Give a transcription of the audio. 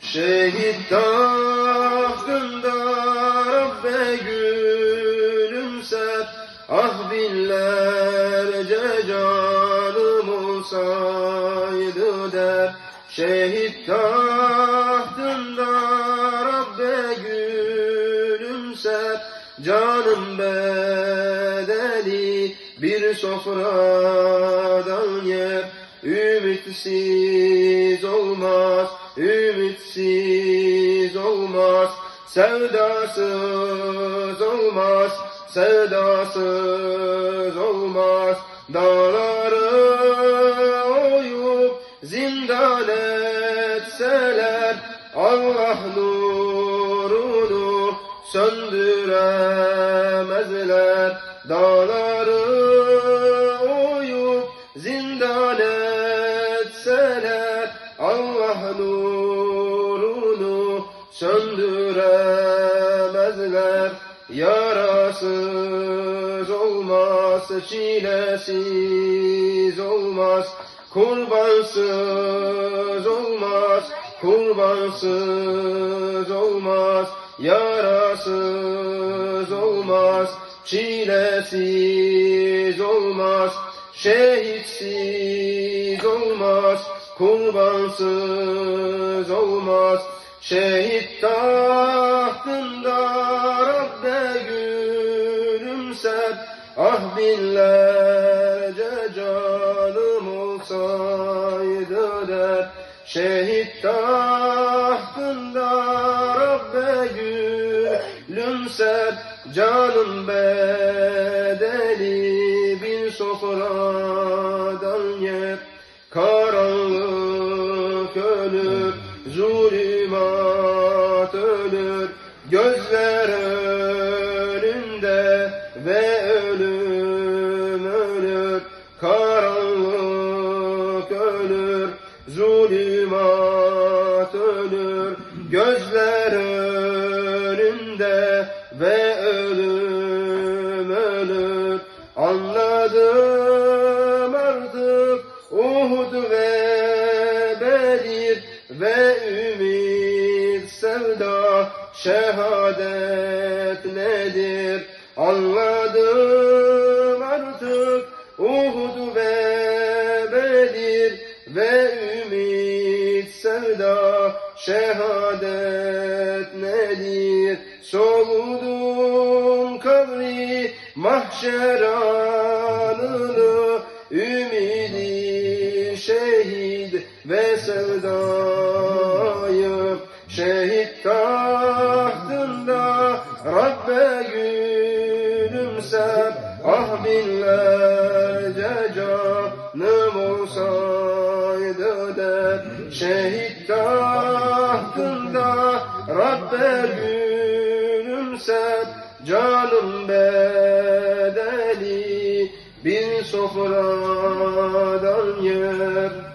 Şehit tahtında Rabbe gülümser Ah binlerce canım olsaydı der Şehit tahtında Rabbe gülümser Canım bedeli bir sofradan yer Ümitsiz olmaz, ümitsiz olmaz. Sevdasız olmaz, sevdasız olmaz. Dağları oyup zindan etseler Allah nurunu söndüremezler. Dağları nurunu söndüremezler. Yarasız olmaz, çilesiz olmaz. Kurbansız olmaz, kurbansız olmaz. Yarasız olmaz, çilesiz olmaz. Şehitsiz olmaz, kurbansız olmaz. Şehit tahtında Rabbe gülümser Ah binlerce canım olsaydı der. Şehit tahtında Rabbe gülümser Canım bedeli bir sofradan ölür, zulümat ölür Gözler önünde ve ölüm ölür Karanlık ölür, zulümat ölür Gözler önünde ve ölüm ölür. Anladım Bedir ve ümit sevda şehadet nedir? Anladım artık Uhud ve Bedir ve ümit sevda şehadet nedir? Soludum kabri mahşer anını ümidi ve sevdayı şehit tahtında Rabbe gülümser ah binlerce canım olsaydı der şehit tahtında Rabbe gülümser canım bedeli bir sofradan yer